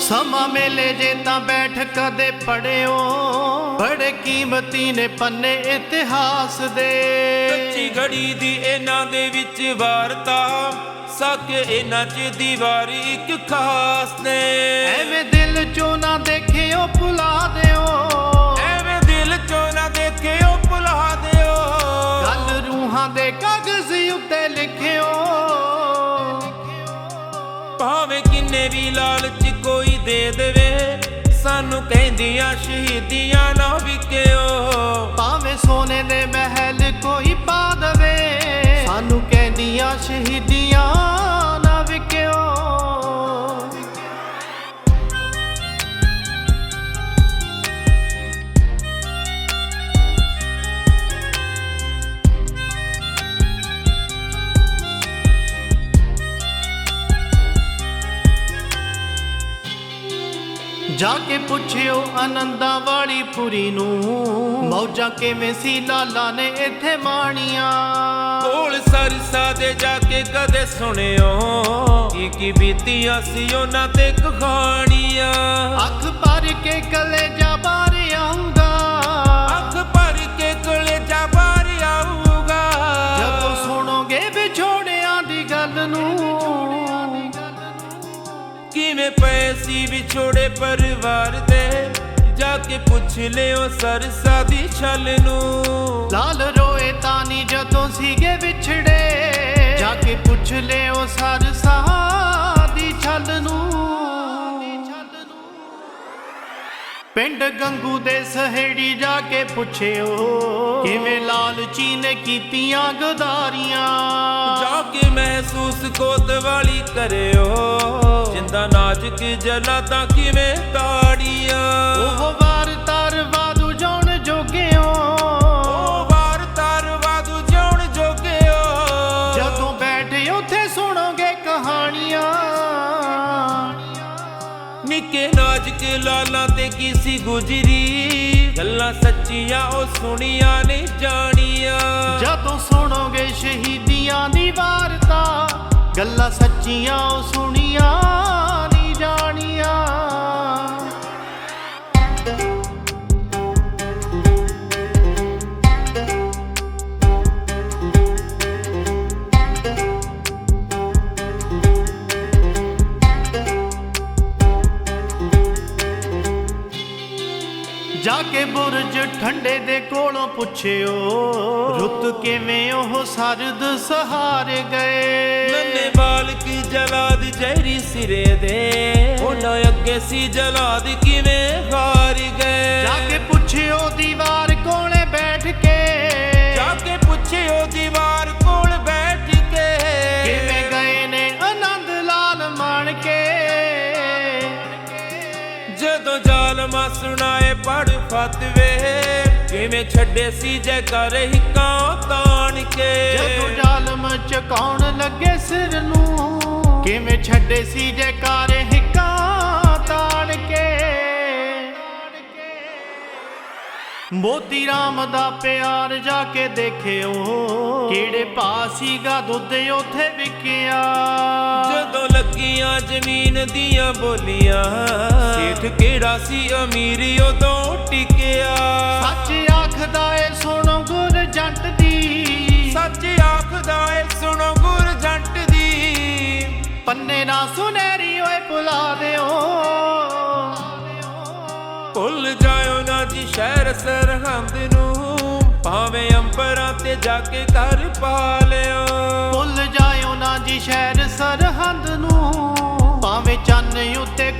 ਸਮਾਂ ਮੇਲੇ ਜੇ ਤਾਂ ਬੈਠ ਕਦੇ ਪੜਿਓ। ਬੜੇ ਕੀਮਤੀ ਨੇ ਪੰਨੇ ਇਤਿਹਾਸ ਦੇ। ਕੱਚੀ ਘੜੀ ਦੀ ਇਹਨਾਂ ਦੇ ਵਿੱਚ ਵਾਰਤਾ। ਸੱਕ ਇਹਨਾਂ 'ਚ ਦੀਵਾਰੀ ਇੱਕ ਖਾਸ ਨੇ। ਐਵੇਂ ਦਿਲ ਚੋਂ ਨਾ ਦੇਖਿਓ ਭੁਲਾ ਦਿਓ। ਐਵੇਂ ਦਿਲ 'ਚੋਂ ਨਾ ਦੇਖਿਓ ਭੁਲਾ ਦਿਓ। ਗੱਲ ਰੂਹਾਂ ਦੇ ਕਾਗਜ਼ ਉੱਤੇ ਲਿਖਿਓ। ਭਾਵੇਂ ਕਿੰਨੇ ਵੀ ਲਾਲਚ ਕੋਈ ਦੇ ਦੇਵੇ ਸਾਨੂੰ ਕਹਿੰਦੀਆਂ ਸ਼ਹੀਦੀਆਂ ਨਾ ਵਿਕਿਓ। ਭਾਵੇਂ ਸੋਨੇ ਦੇ ਮਹਿਲ ਕੋਈ ਪਾ ਜਾ ਕੇ ਪੁੱਛਿਓ ਆਨੰਦਾਂ ਵਾਲੀ ਪੁਰੀ ਨੂੰ ਮੌਜਾਂ ਕਿਵੇਂ ਸੀ ਲਾਲਾ ਨੇ ਇੱਥੇ ਮਾਣੀਆਂ? ਕੋਲ ਸਰਸਾ ਦੇ ਜਾ ਕੇ ਕਦੇ ਸੁਣਿਓ ਕੀ ਕੀ ਬੀਤੀਆਂ ਸੀ ਉਹਨਾਂ ਤੇ ਕਹਾਣੀਆਂ? ਅੱਖ ਭਰ ਕੇ ਕਲੇਜਾ ਬਾਹਰ ਕਿਵੇਂ ਪਏ ਸੀ ਵਿਛੋੜੇ ਪਰਿਵਾਰ ਦੇ। ਜਾ ਕੇ ਪੁੱਛ ਲਿਓ ਸਰਸਾ ਦੀ ਛਲ ਨੂੰ। ਲਾਲ ਰੋਏ ਤਾਨੀ ਜਦੋਂ ਸੀਗੇ ਵਿਛੜੇ। ਜਾ ਕੇ ਪੁੱਛ ਲਿਓ ਸਰਸਾ ਦੀ ਛਲ ਨੂੰ। ਪਿੰਡ ਗੰਗੂ ਦੇ ਸਹੇੜੀ ਜਾ ਕੇ ਪੁੱਛਿਓ ਕਿਵੇਂ ਲਾਲਚੀ ਨੇ ਕੀਤੀਆਂ ਗਦਾਰੀਆਂ। ਜਾ ਕੇ ਮਹਿਸੂਸ ਕੋਤਵਾਲੀ ਕਰਿਓ। ਜਿੰਦਾ ਨਾਜ਼ੁਕ ਜਲਾਤਾ ਕਿਵੇਂ ਤਾੜੀਆਂ? ਉਹ ਵਾਰ ਤਰ ਵਾਦੂ ਜਾਣ ਜੋਗਿਓ। ਉਹ ਵਾਰ ਤਰ ਵਾਦੂ ਜਾਣ ਜੋਗਿਓ। ਜਦੋਂ ਬੈਠੇ ਉੱਥੇ ਸੁਣੋਗੇ ਕਹਾਣੀਆਂ। ਨਿੱਕੇ ਨਾਜ਼ੁਕ ਲਾਲਾਂ ਤੇ ਕੀ ਸੀ ਗੁਜਰੀ? ਗੱਲਾਂ ਸੱਚੀਆਂ ਉਹ ਸੁਣੀਆਂ ਨਹੀਂ ਜਾਣੀਆਂ। ਜਦੋਂ ਸੁਣੋਗੇ ਸ਼ਹੀਦੀਆਂ ਦੀ ਵਾਰਤਾ ਗੱਲਾਂ ਸੱਚੀਆਂ ਉਹ ਸੁਣੀਆਂ। ਜਾ ਕੇ ਬੁਰਜ ਠੰਡੇ ਦੇ ਕੋਲੋਂ ਪੁੱਛਿਓ, ਰੁੱਤ ਕਿਵੇਂ ਉਹ ਸਰਦ ਸਹਾਰ ਗਏ? ਨੰਨੇ ਬਾਲਕ ਜਲਾਦ ਜਹਿਰੀ ਸਿਰੇ ਦੇ, ਉਹਨਾਂ ਅੱਗੇ ਸੀ ਜਲਾਦ ਕਿਵੇਂ ਸੁਣਾਏ ਪੜ ਫਤਵੇ ਕਿਵੇਂ ਛੱਡੇ ਸੀ ਜੈ ਕਰ ਹਿੱਕਾਂ ਤਾਣ ਕੇ। ਜਦੋਂ ਜ਼ਾਲਮ ਚਕਾਉਣ ਲੱਗੇ ਸਿਰ ਨੂੰ। ਕਿਵੇਂ ਛੱਡੇ ਸੀ ਜੈਕਾਰ ਹਿੱਕਾਂ ਮੋਤੀ ਰਾਮ ਦਾ ਪਿਆਰ ਜਾ ਕੇ ਦੇਖਿਓ। ਕਿਹੜੇ ਭਾ ਸੀਗਾ ਦੁੱਧ ਉਥੇ ਵਿਕਿਆ। ਜਦੋਂ ਲੱਗੀਆਂ ਜ਼ਮੀਨ ਦੀਆਂ ਬੋਲੀਆਂ ਸੇਠ ਕਿਹੜਾ ਸੀ ਅਮੀਰੀ ਉਦੋਂ ਟਿਕਿਆ। ਸੱਚ ਆਖਦਾ ਏ ਸੁਣੋ ਗੁਰ ਜੱਟ ਦੀ। ਸੱਚ ਆਖਦਾ ਏ ਸੁਣੋ ਗੁਰ ਜੱਟ ਦੀ। ਪੰਨੇ ਨਾ ਸੁਨਹਿਰੀ ਓਏ ਭੁਲਾ ਦਿਓ। ਭੁੱਲ ਜਾਇਓ ਨਾ ਜੀ ਸ਼ਹਿਰ ਸਰਹੰਦ ਨੂੰ, ਭਾਵੇਂ ਅੰਬਰਾਂ ਤੇ ਜਾ ਕੇ ਘਰ ਪਾ ਲਿਓ। ਭੁੱਲ ਜਾਇਓ ਨਾ ਜੀ ਸ਼ਹਿਰ ਸਰਹੰਦ ਨੂੰ, ਭਾਵੇਂ ਚੰਨ ਉੱਤੇ